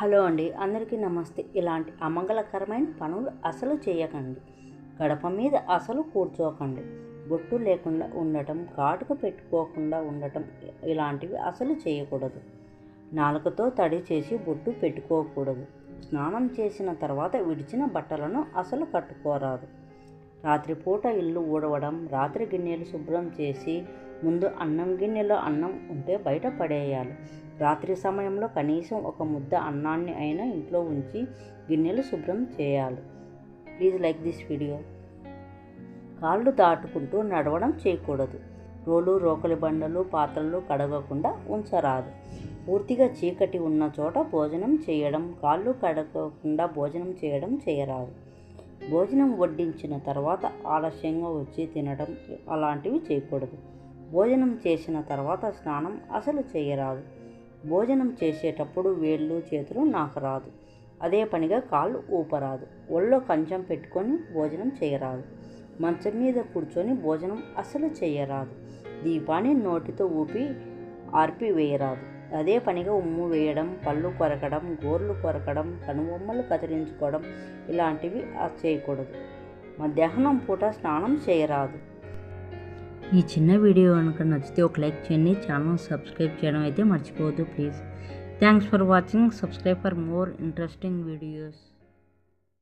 Hello అండి అందరికీ నమస్తే. ఇలాంటి అమంగళకరమైన పనులు అసలు చేయకండి. గడప మీద అసలు కూర్చోకండి. బొట్టు లేకుండా ఉండటం కాటుక పెట్టుకోకుండా ఉండటం ఇలాంటివి అసలు చేయకూడదు. నాలుకతో తడి చేసి బొట్టు పెట్టుకోకూడదు. స్నానం చేసిన తర్వాత విడిచిన బట్టలను అసలు కట్టుకోరాదు. రాత్రిపూట ఇల్లు ఊడవడం రాత్రి గిన్నెలు శుభ్రం చేసి ముందు అన్నం గిన్నెలో అన్నం ఉంటే బయట పడేయాలి. రాత్రి సమయంలో కనీసం ఒక ముద్ద అన్నాన్ని అయినా ఇంట్లో ఉంచి గిన్నెలు శుభ్రం చేయాలి. Please like this video. కాళ్ళు దాటుకుంటూ నడవడం చేయకూడదు. రోలు రోకలి బండలు పాత్రలు కడగకుండా ఉంచరాదు. పూర్తిగా చీకటి ఉన్న చోట భోజనం చేయడం కాళ్ళు కడగకుండా భోజనం చేయడం చేయరాదు. భోజనం వడ్డించిన తర్వాత ఆలస్యంగా వచ్చి తినడం అలాంటివి చేయకూడదు. భోజనం చేసిన తర్వాత స్నానం అసలు చేయరాదు. భోజనం చేసేటప్పుడు వేళ్ళు చేతులు నాకు రాదు. అదే పనిగా కాళ్ళు ఊపరాదు. ఒళ్ళో కంచం పెట్టుకొని భోజనం చేయరాదు. మంచం మీద కూర్చొని భోజనం అసలు చేయరాదు. దీపాన్ని నోటితో ఊపి ఆర్పివేయరాదు అదే పనిగా ఉమ్ము వేయడం పళ్ళు కొరకడం గోర్లు కొరకడం కనుబొమ్మలు కత్తిరించుకోవడం ఇలాంటివి చేయకూడదు. మధ్యాహ్నం పూట స్నానం చేయరాదు. ఈ చిన్న వీడియో కనుక నచ్చితే ఒక లైక్ చేయండి. ఛానల్ సబ్స్క్రైబ్ చేయడం అయితే మర్చిపోవద్దు please. Thanks for watching. Subscribe for more interesting videos.